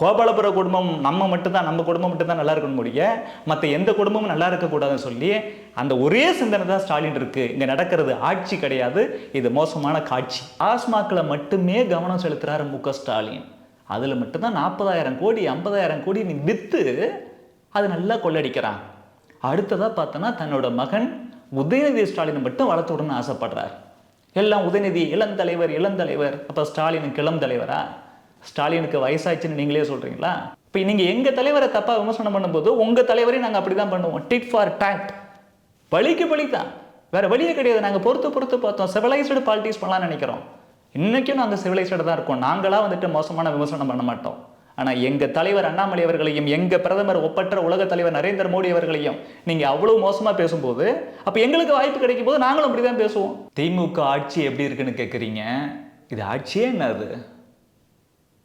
கோபாலபுர குடும்பம் நம்ம மட்டும்தான் நம்ம குடும்பம் மட்டும்தான் நல்லா இருக்கணும் முடிய மற்ற எந்த குடும்பமும் நல்லா இருக்கக்கூடாதுன்னு சொல்லி அந்த ஒரே சிந்தனை தான் ஸ்டாலின் இருக்கு. இங்கே நடக்கிறது ஆட்சி கிடையாது இது மோசமான காட்சி. ஆஸ்மாக்களை மட்டுமே கவனம் செலுத்துகிறாரு மு க ஸ்டாலின். அதில் மட்டும்தான் நாற்பதாயிரம் கோடி ஐம்பதாயிரம் கோடி நீ விற்று அது நல்லா கொள்ளடிக்கிறான். அடுத்ததாக பார்த்தோன்னா தன்னோட மகன் உதயநிதி ஸ்டாலினை மட்டும் வளர்த்து விடணும்னு ஆசைப்படுறார். எல்லாம் உதயநிதி இளந்தலைவர் இளந்தலைவர் அப்போ ஸ்டாலின் கிளம் தலைவரா? ஸ்டாலினுக்கு வயசாச்சுன்னு நீங்களே சொல்கிறீங்களா இப்போ நீங்கள் எங்கள் தலைவரை தப்பாக விமர்சனம் பண்ணும்போது உங்கள் தலைவரையும் நாங்க அப்படிதான் பண்ணுவோம். டிட் ஃபார் டேட் வழிக்கு வழி தான் வேறு வழியே கிடையாது. நாங்கள் பொறுத்து பொறுத்து பார்த்தோம். சிவிலைஸ்டு பாலிட்டிக்ஸ் பண்ணலாம்னு நினைக்கிறோம். இன்றைக்கும் நாங்கள் சிவிலைஸ்டு தான் இருக்கோம். நாங்களாக வந்துட்டு மோசமான விமர்சனம் பண்ண மாட்டோம். ஆனால் எங்கள் தலைவர் அண்ணாமலை அவர்களையும் எங்கள் பிரதமர் ஒப்பற்ற உலக தலைவர் நரேந்திர மோடி அவர்களையும் நீங்கள் அவ்வளோ மோசமாக பேசும்போது அப்போ எங்களுக்கு வாய்ப்பு கிடைக்கும் போது நாங்களும் அப்படி தான் பேசுவோம். திமுக ஆட்சி எப்படி இருக்குன்னு கேட்குறீங்க இது ஆட்சியே என்ன அது?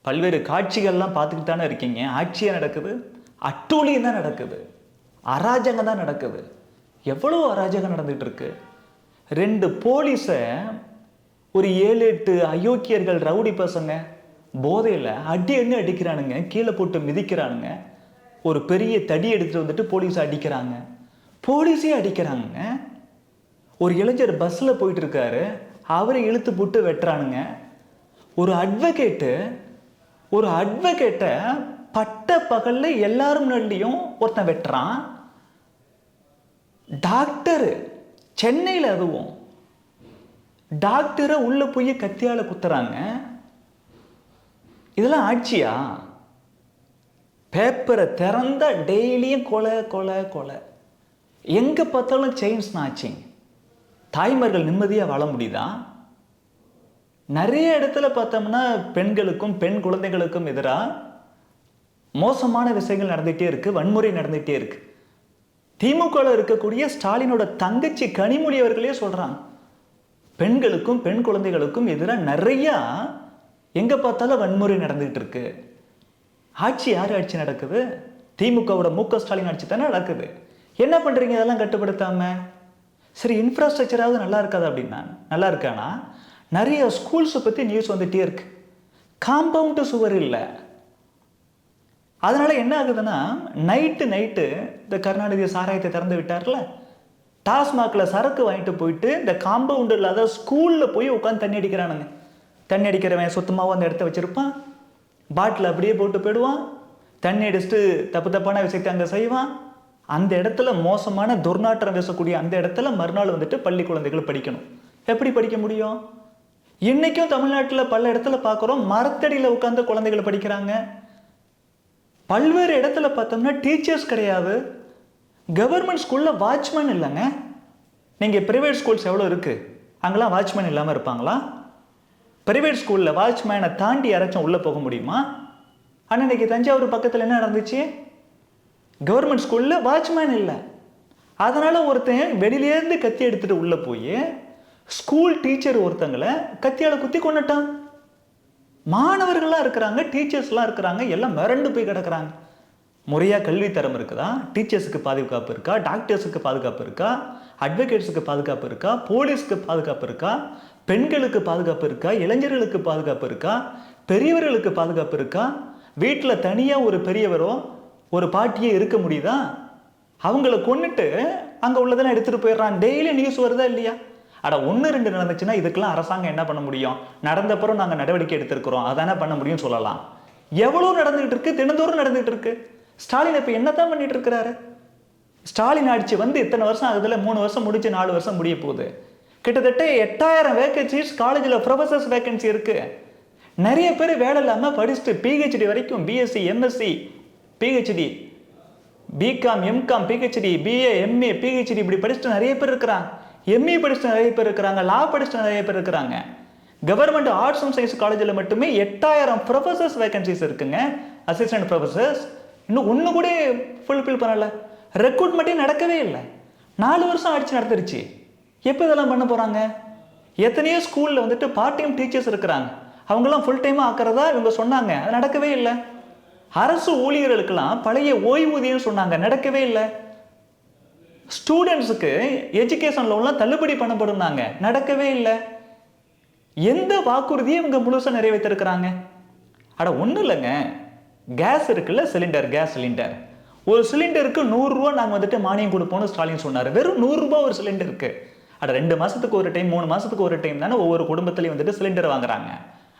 பல்வேறு காட்சிகள்லாம் பார்த்துக்கிட்டு தானே இருக்கீங்க. ஆட்சியாக நடக்குது? அட்டூழியம் தான் நடக்குது. அராஜகம் தான் நடக்குது. எவ்வளோ அராஜகம் நடந்துகிட்டு இருக்கு? ரெண்டு போலீஸை ஒரு ஏழு எட்டு அயோக்கியர்கள் ரவுடி பசங்க போதையில் அடி அடி அடிக்கிறானுங்க? கீழே போட்டு மிதிக்கிறானுங்க. ஒரு பெரிய தடி எடுத்துகிட்டு வந்துட்டு போலீஸ் அடிக்கிறாங்க. போலீஸே அடிக்கிறாங்க ஒரு இளைஞர் பஸ்ஸில் போயிட்டு இருக்காரு. அவரை இழுத்து போட்டு வெட்டுறானுங்க. ஒரு அட்வொகேட்டு ஒரு அட்வொகேட்டை பட்ட பகலில் எல்லாரும் முன்னாடியும் ஒருத்தன் வெட்டுறான். டாக்டரு சென்னையில் அதுவும். டாக்டரை உள்ளே போய் கத்தியால் குத்துறாங்க. இதெல்லாம் ஆட்சியா? பேப்பரை திறந்த டெய்லியும் கொலை கொலை கொலை. எங்கே பார்த்தாலும் செயின் ஸ்நாச்சிங் தாய்மார்கள் நிம்மதியாக வாழ முடியுதா? நிறைய இடத்துல பார்த்தோம்னா பெண்களுக்கும் பெண் குழந்தைகளுக்கும் எதிராக மோசமான விஷயங்கள் நடந்துகிட்டே இருக்குது வன்முறை நடந்துகிட்டே இருக்கு. திமுகவில் இருக்கக்கூடிய ஸ்டாலினோட தங்கச்சி கனிமொழி அவர்களே சொல்கிறாங்க பெண்களுக்கும் பெண் குழந்தைகளுக்கும் எதிராக நிறையா எங்கே பார்த்தாலும் வன்முறை நடந்துகிட்டு இருக்கு. ஆட்சி யார் ஆட்சி நடக்குது? திமுகவோட மு க ஸ்டாலின் ஆட்சி தானே நடக்குது. என்ன பண்ணுறீங்க இதெல்லாம் கட்டுப்படுத்தாமல் சரி இன்ஃப்ராஸ்ட்ரக்சராவது நல்லா இருக்காது? அப்படின்னா நல்லா இருக்கானா? நிறைய ஸ்கூல்ஸை பற்றி நியூஸ் வந்துகிட்டே இருக்கு. காம்பவுண்டு சுவர் இல்லை. அதனால் என்ன ஆகுதுன்னா நைட்டு நைட்டு இந்த கருணாநிதி சாராயத்தை திறந்து விட்டார்ல. டாஸ்மாகில் சரக்கு வாங்கிட்டு போயிட்டு இந்த காம்பவுண்டு இல்லாத ஸ்கூலில் போய் உட்காந்து தண்ணி அடிக்கிறானுங்க. தண்ணி அடிக்கிறவன் சுத்தமாகவும் அந்த இடத்த வச்சுருப்பான். பாட்டில் அப்படியே போட்டு போயிடுவான். தண்ணி அடிச்சுட்டு தப்பு தப்பான விஷயத்தை அங்கே செய்வான். அந்த இடத்துல மோசமான துர்நாற்றம் வீசக்கூடிய அந்த இடத்துல மறுநாள் வந்துட்டு பள்ளி குழந்தைகள் படிக்கணும். எப்படி படிக்க முடியும்? இன்னைக்கும் தமிழ்நாட்டில் பல இடத்துல பார்க்குறோம். மரத்தடியில் உட்காந்து குழந்தைகள் படிக்கிறாங்க. பல்வேறு இடத்துல பார்த்தோம்னா டீச்சர்ஸ் கிடையாது. கவர்மெண்ட் ஸ்கூலில் வாட்ச்மேன் இல்லைங்க. நீங்கள் ப்ரைவேட் ஸ்கூல்ஸ் எவ்வளோ இருக்குது அங்கெல்லாம் வாட்ச்மேன் இல்லாமல் இருப்பாங்களா? ப்ரைவேட் ஸ்கூலில் வாட்ச்மேனை தாண்டி யாராச்சும் உள்ளே போக முடியுமா? ஆனால் இன்னைக்கு தஞ்சாவூர் பக்கத்தில் என்ன நடந்துச்சு? கவர்மெண்ட் ஸ்கூலில் வாட்ச்மேன் இல்லை. அதனால் ஒருத்தன் வெளியிலேருந்து கத்தி எடுத்துகிட்டு உள்ளே போய் ஸ்கூல் டீச்சர் ஒருத்தங்களை கத்தியால் குத்தி கொண்டுட்டான் மாணவர்களாக இருக்கிறாங்க டீச்சர்ஸ்லாம் இருக்கிறாங்க எல்லாம் மிரண்டு போய் கிடக்குறாங்க. முறையாக கல்வி தரம் இருக்குதா? டீச்சர்ஸுக்கு பாதுகாப்பு இருக்கா? டாக்டர்ஸுக்கு பாதுகாப்பு இருக்கா? அட்வொகேட்ஸுக்கு பாதுகாப்பு இருக்கா? போலீஸுக்கு பாதுகாப்பு இருக்கா? பெண்களுக்கு பாதுகாப்பு இருக்கா? இளைஞர்களுக்கு பாதுகாப்பு இருக்கா? பெரியவர்களுக்கு பாதுகாப்பு இருக்கா? வீட்டில் தனியாக ஒரு பெரியவரோ ஒரு பாட்டியே இருக்க முடியுதா? அவங்கள கொண்டுட்டு அங்கே உள்ளதெல்லாம் எடுத்துகிட்டு போயிடுறான். டெய்லி நியூஸ் வருதா இல்லையா? அட ஒன்று ரெண்டு நடந்துச்சுன்னா இதுக்கெல்லாம் அரசாங்கம் என்ன பண்ண முடியும்? நடந்தப்புறம் நாங்கள் நடவடிக்கை எடுத்திருக்கிறோம். அதானே பண்ண முடியும்னு சொல்லலாம். எவ்வளோ நடந்துகிட்டு இருக்கு? தினந்தோறும் நடந்துகிட்டு இருக்கு. ஸ்டாலின் இப்போ என்னதான் பண்ணிட்டு இருக்கிறாரு? ஸ்டாலின் ஆட்சி வந்து இத்தனை வருஷம் ஆகுதுல மூணு வருஷம் முடிச்சு நாலு வருஷம் முடிய போகுது. கிட்டத்தட்ட எட்டாயிரம் வேகன்சிஸ் காலேஜில் ப்ரொஃபசர்ஸ் வேகன்சி இருக்கு. நிறைய பேர் வேலை இல்லாமல் படிச்சுட்டு பிஹெச்டி வரைக்கும் BSc MSc PhD BCom MCom PhD BA MA PhD இப்படி படிச்சுட்டு நிறைய பேர் இருக்கிறாங்க. எம்இ படிச்ச நிறைய பேர் இருக்கிறாங்க லா படிச்ச நிறைய பேர் இருக்கிறாங்க. கவர்மெண்ட் ஆர்ட்ஸ் அண்ட் சயின்ஸ் காலேஜில் மட்டுமே எட்டாயிரம் ப்ரொஃபசர்ஸ் வேகன்சிஸ் இருக்குங்க. அசிஸ்டன்ட் ப்ரொஃபசர்ஸ் இன்னும் ஒன்று கூட ஃபுல்ஃபில் பண்ணலை. ரெக்ரூட்மெண்ட்டே நடக்கவே இல்லை. நாலு வருஷம் ஆயிடுச்சு நடந்துருச்சு. எப்போ இதெல்லாம் பண்ண போகிறாங்க எத்தனையோ ஸ்கூலில் வந்துட்டு பார்ட் டைம் டீச்சர்ஸ் இருக்கிறாங்க. அவங்களாம் ஃபுல் டைமாக ஆக்கிறதா இவங்க சொன்னாங்க. அது நடக்கவே இல்லை. அரசு ஊழியர்களுக்கெல்லாம் பழைய ஓய்வூதியம் சொன்னாங்க. நடக்கவே இல்லை. ஸ்டூடெண்ட்ஸுக்கு எஜுகேஷன் லோன்லாம் தள்ளுபடி பண்ணப்படும்னாங்க நடக்கவே இல்லை. எந்த வாக்குறுதியை இவங்க முழுசாக நிறைவேற்றிருக்கிறாங்க. அட ஒன்றும் இல்லைங்க. கேஸ் இருக்குல்ல சிலிண்டர் கேஸ் சிலிண்டர் ஒரு சிலிண்டருக்கு நூறுரூவா நாங்கள் வந்துட்டு மானியம் கொடுப்போம்னு ஸ்டாலின் சொன்னார். வெறும் நூறுரூபா ஒரு சிலிண்டருக்கு அட ரெண்டு மாதத்துக்கு ஒரு டைம் மூணு மாதத்துக்கு ஒரு டைம் தானே ஒவ்வொரு குடும்பத்துலையும் வந்துட்டு சிலிண்டர் வாங்குறாங்க.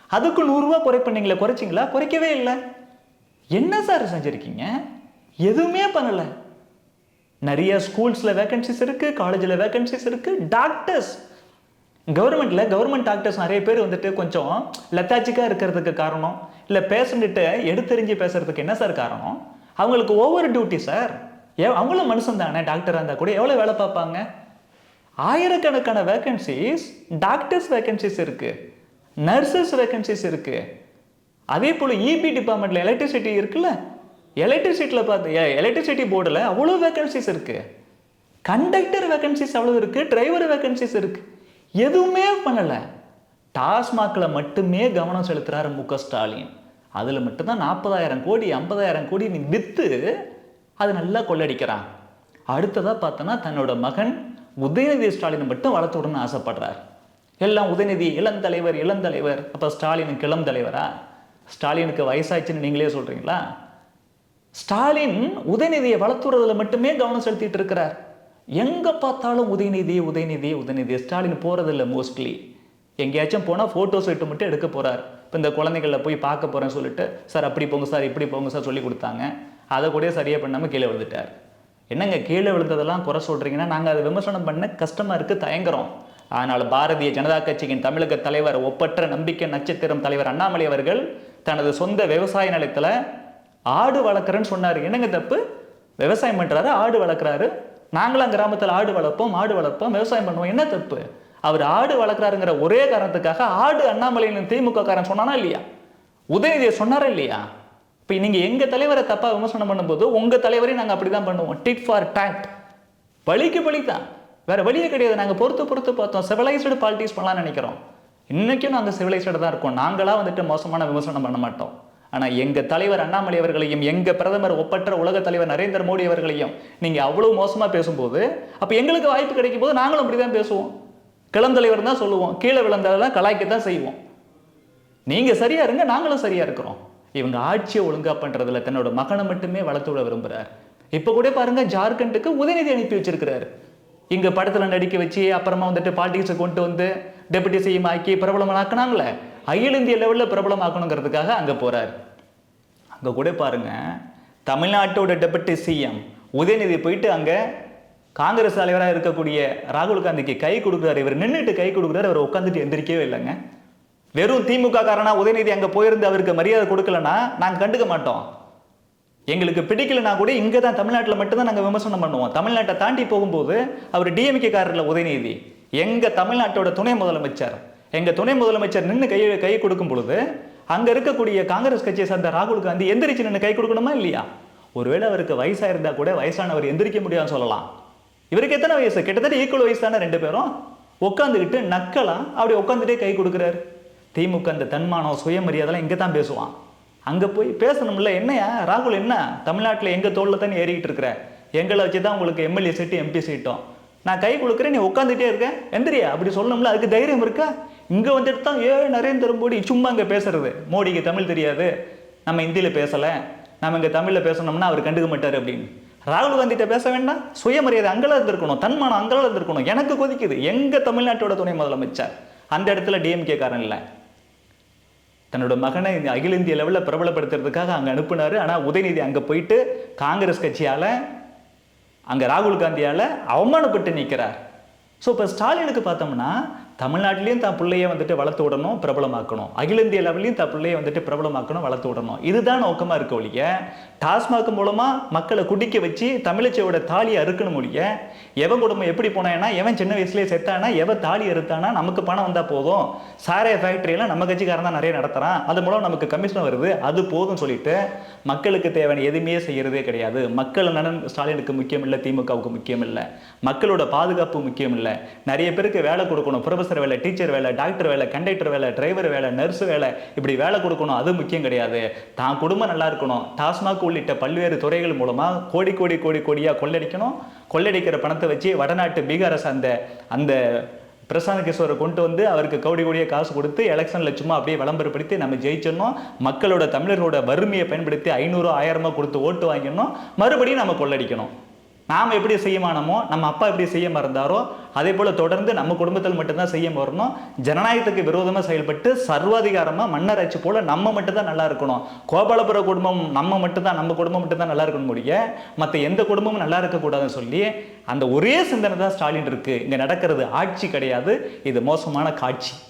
அதுக்கு நூறுரூவா குறைப்பண்ணீங்களா குறைச்சிங்களா? குறைக்கவே இல்லை. என்ன சார் செஞ்சுருக்கீங்க? எதுவுமே பண்ணலை. நிறைய ஸ்கூல்ஸில் வேகன்சிஸ் இருக்குது காலேஜில் வேகன்சிஸ் இருக்குது டாக்டர்ஸ் கவர்மெண்ட்டில் கவர்மெண்ட் டாக்டர்ஸ் நிறைய பேர் வந்துட்டு கொஞ்சம் லெத்தாச்சிக்காக இருக்கிறதுக்கு காரணம். இல்லை பேஷண்ட்டு எடுத்தெறிஞ்சு பேசுகிறதுக்கு என்ன சார் காரணம்? அவங்களுக்கு ஓவர் டியூட்டி சார் ஏ அவங்களும் மனுஷன் தானே டாக்டராக இருந்தால் கூட எவ்வளோ வேலை பார்ப்பாங்க? ஆயிரக்கணக்கான வேகன்சிஸ் டாக்டர்ஸ் வேகன்சிஸ் இருக்குது நர்சஸ் வேகன்சிஸ் இருக்குது அதே போல் இபி டிபார்ட்மெண்ட்டில் எலக்ட்ரிசிட்டி இருக்குல்ல எலக்ட்ரிசிட்டியில் பார்த்து எலக்ட்ரிசிட்டி போர்டில் அவ்வளோ வேகன்சிஸ் இருக்குது கண்டக்டர் வேகன்சிஸ் அவ்வளோ இருக்குது டிரைவர் வேகன்சிஸ் இருக்குது எதுவுமே பண்ணலை. டாஸ்மாகில் மட்டுமே கவனம் செலுத்துகிறாரு மு க. ஸ்டாலின். அதில் மட்டும்தான் நாற்பதாயிரம் கோடி ஐம்பதாயிரம் கோடி நீ விற்று அது நல்லா கொள்ளடிக்கிறான். அடுத்ததாக பார்த்தோன்னா தன்னோட மகன் உதயநிதி ஸ்டாலின் மட்டும் வளர்த்து விடணும்னு ஆசைப்படுறார். எல்லாம் உதயநிதி இளந்தலைவர் இளந்தலைவர் அப்போ ஸ்டாலின் கிளம் தலைவரா? ஸ்டாலினுக்கு வயசாச்சுன்னு நீங்களே சொல்கிறீங்களா ஸ்டாலின் உதயநிதியை வளர்த்துறதுல மட்டுமே கவனம் செலுத்திட்டு இருக்கிறார். எங்க பார்த்தாலும் உதயநிதி உதயநிதி உதயநிதி ஸ்டாலின் போறதில்ல மோஸ்ட்லி எங்கேயாச்சும் போனால் ஃபோட்டோஸ் விட்டு மட்டும் எடுக்க போறார். இப்போ இந்த குழந்தைகளில் போய் பார்க்க போறேன்னு சொல்லிட்டு சார் அப்படி போங்க சார் இப்படி போங்க சார் சொல்லி கொடுத்தாங்க. அதை கூட சரியா பண்ணாமல் கீழே விழுந்துட்டார். என்னங்க கீழே விழுந்ததெல்லாம் குறை சொல்றீங்கன்னா நாங்கள் அதை விமர்சனம் பண்ண கஷ்டமா இருக்கு தயங்குறோம். ஆனால் பாரதிய ஜனதா கட்சியின் தமிழக தலைவர் ஒப்பற்ற நம்பிக்கை நட்சத்திரம் தலைவர் அண்ணாமலை அவர்கள் தனது சொந்த விவசாய நிலத்தில் ஆடு வளர்க்குறேன்னு சொன்னார். என்னங்க தப்பு? விவசாயம் பண்ணுறாரு ஆடு வளர்க்குறாரு. நாங்களாம் கிராமத்தில் ஆடு வளர்ப்போம் ஆடு வளர்ப்போம் விவசாயம் பண்ணுவோம். என்ன தப்பு? அவர் ஆடு வளர்க்குறாருங்கிற ஒரே காரணத்துக்காக ஆடு அண்ணாமலையின் திமுக காரன் சொன்னானா இல்லையா? உதயநிதியை சொன்னாரா இல்லையா? இப்போ நீங்கள் எங்கள் தலைவரை தப்பாக விமர்சனம் பண்ணும்போது உங்கள் தலைவரையும் நாங்கள் அப்படி தான் பண்ணுவோம். டிட் ஃபார் டேட் வழிக்கு வழி தான் வேறு வழியே கிடையாது. நாங்கள் பொறுத்து பொறுத்து பார்த்தோம். சிவிலைஸ்டு பாலிட்டிக்ஸ் பண்ணலாம்னு நினைக்கிறோம். இன்றைக்கும் நாங்கள் சிவிலைஸ்டு தான் இருக்கோம். நாங்களாக வந்துட்டு மோசமான விமர்சனம் பண்ண மாட்டோம். ஆனால் எங்கள் தலைவர் அண்ணாமலை அவர்களையும் எங்கள் பிரதமர் ஒப்பற்ற உலக தலைவர் நரேந்திர மோடி அவர்களையும் நீங்கள் அவ்வளோ மோசமாக பேசும்போது அப்போ எங்களுக்கு வாய்ப்பு கிடைக்கும் போது நாங்களும் அப்படி தான் பேசுவோம் கிளந்தலைவர் தான் சொல்லுவோம். கீழே விழுந்ததெல்லாம் கலாய்க்கத்தான் செய்வோம். நீங்கள் சரியாக இருங்க நாங்களும் சரியாக இருக்கிறோம். இவங்க ஆட்சியை ஒழுங்கா பண்ணுறதுல தன்னோட மகனை மட்டுமே வளர்த்து விட விரும்புகிறார் இப்போ கூட பாருங்க ஜார்க்கண்டுக்கு உதயநிதி அனுப்பி வச்சிருக்கிறார். இங்கே படத்தில் நடிக்க வச்சு அப்புறமா வந்துட்டு பாலிடிக்ஸை கொண்டு வந்து டெபுட்டி சிஎம் ஆக்கி பிரபலமாக்குனாங்களே? அகில இந்திய லெவலில் பிரபலமாக்கணுங்கிறதுக்காக அங்கே போகிறார் அங்கே கூட பாருங்க தமிழ்நாட்டோட டெபுட்டி சிஎம் உதயநிதி போயிட்டு அங்கே காங்கிரஸ் தலைவராக இருக்கக்கூடிய ராகுல் காந்திக்கு கை கொடுக்குறாரு. இவர் நின்றுட்டு கை கொடுக்குறாரு அவர் உட்காந்துட்டு எந்திரிக்கவே இல்லைங்க. வெறும் திமுக காரனா உதயநிதி அங்கே போயிருந்து அவருக்கு மரியாதை கொடுக்கலன்னா நாங்கள் கண்டுக்க மாட்டோம். எங்களுக்கு பிடிக்கலனா கூட இங்கே தான் தமிழ்நாட்டில் மட்டும்தான் நாங்கள் விமர்சனம் பண்ணுவோம். தமிழ்நாட்டை தாண்டி போகும்போது அவர் டிஎம்கே காரில் உதயநிதி. எங்கள் தமிழ்நாட்டோட துணை முதலமைச்சர் எங்கள் துணை முதலமைச்சர் நின்று கை கை கொடுக்கும் பொழுது அங்கே இருக்கக்கூடிய காங்கிரஸ் கட்சியை சேர்ந்த ராகுல் காந்தி எந்திரிச்சு நின்று கை கொடுக்கணுமா இல்லையா? ஒருவேளை அவருக்கு வயசாக இருந்தால் கூட வயசானவர் எந்திரிக்க முடியாதுன்னு சொல்லலாம். இவருக்கு எத்தனை வயசு? கிட்டத்தட்ட ஈக்குவல் வயசு தானே ரெண்டு பேரும். உட்காந்துக்கிட்டு நக்கலா அப்படி உட்காந்துட்டே கை கொடுக்குறாரு. திமுக அந்த தன்மானம் சுயமரியாதைலாம் இங்கே தான் பேசுவான். அங்கே போய் பேசணும்ல என்னையா? ராகுல் என்ன? தமிழ்நாட்டில் எங்கள் தோளில் தானே ஏறிக்கிட்டு இருக்கிற? எங்களை வச்சு தான் உங்களுக்கு எம்எல்ஏ சீட்டு எம்பி சீட்டும். நான் கை கொடுக்குறேன் நீ உட்காந்துட்டே இருக்க. எந்திரியா? அப்படி சொல்லணும்ல அதுக்கு தைரியம் இருக்கா? இங்கே வந்துட்டு தான் ஏ நரேந்திர மோடி சும்மா இங்கே பேசுறது. மோடிக்கு தமிழ் தெரியாது. நம்ம ஹிந்தியில் பேசலை. நம்ம இங்கே தமிழில் பேசணும்னா அவர் கண்டுக்க மாட்டார் அப்படின்னு. ராகுல் காந்திகிட்ட பேச வேண்டாம். சுயமரியாதை அங்கெல்லாம் இருந்திருக்கணும். தன்மானம் அங்கெல்லாம் இருந்திருக்கணும். எனக்கு கொதிக்குது. எங்கள் தமிழ்நாட்டோட துணை முதலமைச்சர்? அந்த இடத்துல டிஎம்கே காரன் இல்லை. தன்னோட மகனை இந்த அகில இந்திய லெவலில் பிரபலப்படுத்துறதுக்காக அங்கே அனுப்புனார். ஆனால் உதயநிதி அங்கே போயிட்டு காங்கிரஸ் கட்சியால் அங்கே ராகுல் காந்தியால் அவமானப்பட்டு நிற்கிறார் ஸோ இப்போ ஸ்டாலினுக்கு பார்த்தோம்னா தமிழ்நாட்டிலையும் தான் பிள்ளைய வந்துட்டு வளர்த்து விடணும் பிரபலமாக்கணும். அகில இந்திய லெவல்லையும் தான் பிள்ளைய வந்துட்டு பிரபலமாக்கணும் வளர்த்து விடணும். இதுதான் நோக்கமாக இருக்க ஒழிய டாஸ்மாக் மூலமாக மக்களை குடிக்க வச்சு தமிழச்சியோட தாலியை அறுக்கணும் ஒழிய எவன் குடும்பம் எப்படி போனான்னா எவன் சின்ன வயசுலேயே செத்தானா எவன் தாலி அறுத்தானா நமக்கு பணம் வந்தால் போதும். சாரைய ஃபேக்ட்ரியெல்லாம் நம்ம கட்சிக்காரன் தான் நிறைய நடத்துகிறான் அது மூலம் நமக்கு கமிஷன் வருது. அது போதும் சொல்லிட்டு மக்களுக்கு தேவையான எதுவுமே செய்கிறதே கிடையாது. மக்கள் நலன் ஸ்டாலினுக்கு முக்கியம் இல்லை திமுகவுக்கு முக்கியம் இல்லை. மக்களோட பாதுகாப்பு முக்கியம் இல்லை. நிறைய பேருக்கு வேலை கொடுக்கணும். ப்ரொஃபஸர் வேலை டீச்சர் வேலை டாக்டர் வேலை கண்டக்டர் வேலை டிரைவர் வேலை நர்ஸ் வேலை இப்படி வேலை கொடுக்கணும் அது முக்கியம் கிடையாது. தான் குடும்பம் நல்லா இருக்கணும். டாஸ்மாக் உள்ளிட்ட பல்வேறு துறைகள் மூலமா கோடி கோடி கோடி கோடியா கொள்ளடிக்கணும். கொள்ளடிக்கிற பணத்தை வச்சு வடநாட்டு பீகாரை சார்ந்த அந்த பிரசாந்த் கிஷோரை கொண்டு வந்து அவருக்கு கவுடி கோடியே காசு கொடுத்து எலெக்ஷனில் சும்மா அப்படியே விளம்பரப்படுத்தி நம்ம ஜெயிச்சிடணும். மக்களோட தமிழரோட வறுமையை பயன்படுத்தி ஐநூறு ஆயிரமா கொடுத்து ஓட்டு வாங்கிடணும். மறுபடியும் நம்ம கொள்ளடிக்கணும். நாம் எப்படி செய்யமானமோ நம்ம அப்பா எப்படி செய்ய மறந்தாரோ அதே போல் தொடர்ந்து நம்ம குடும்பத்தில் மட்டும்தான் செய்ய வரணும். ஜனநாயகத்துக்கு விரோதமாக செயல்பட்டு சர்வாதிகாரமாக மன்னராட்சி போல் நம்ம மட்டும்தான் நல்லா இருக்கணும். கோபாலபுர குடும்பம் நம்ம மட்டும்தான் நம்ம குடும்பம் மட்டும்தான் நல்லா இருக்கணும் முடிய மற்ற எந்த குடும்பமும் நல்லா இருக்கக்கூடாதுன்னு சொல்லி அந்த ஒரே சிந்தனை தான் ஸ்டாலின் இருக்குது இங்கே நடக்கிறது ஆட்சி கிடையாது. இது மோசமான காட்சி.